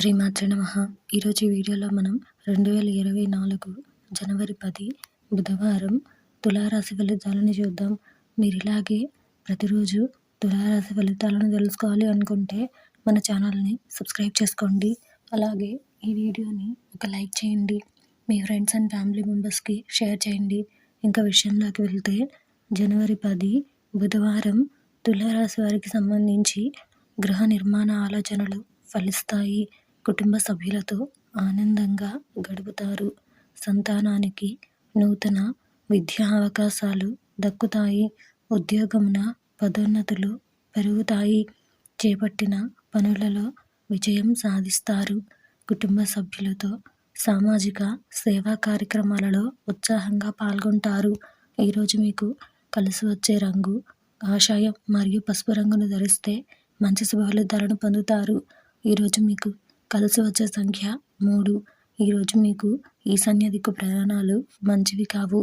శ్రీమాత్ర నమ. ఈరోజు వీడియోలో మనం రెండు వేల ఇరవై నాలుగు జనవరి పది బుధవారం తులారాశి ఫలితాలను చూద్దాం. మీరు ఇలాగే ప్రతిరోజు తులారాశి ఫలితాలను తెలుసుకోవాలి అనుకుంటే మన ఛానల్ని సబ్స్క్రైబ్ చేసుకోండి. అలాగే ఈ వీడియోని ఒక లైక్ చేయండి. మీ ఫ్రెండ్స్ అండ్ ఫ్యామిలీ మెంబర్స్కి షేర్ చేయండి. ఇంకా విషయంలోకి వెళ్తే జనవరి పది బుధవారం తులారాశి వారికి సంబంధించి గృహ నిర్మాణ ఆలోచనలు ఫలిస్తాయి. కుటుంబ సభ్యులతో ఆనందంగా గడుపుతారు. సంతానానికి నూతన విద్యా అవకాశాలు దక్కుతాయి. ఉద్యోగమున పదోన్నతులు పెరుగుతాయి. చేపట్టిన పనులలో విజయం సాధిస్తారు. కుటుంబ సభ్యులతో సామాజిక సేవా కార్యక్రమాలలో ఉత్సాహంగా పాల్గొంటారు. ఈరోజు మీకు కలిసి వచ్చే రంగు కాషాయం మరియు పసుపు రంగును ధరిస్తే మంచి శుభ ఫలితాలను పొందుతారు. ఈరోజు మీకు కలిసి వచ్చే సంఖ్య మూడు. ఈరోజు మీకు ఈశాన్య దిక్కు ప్రయాణాలు మంచివి కావు.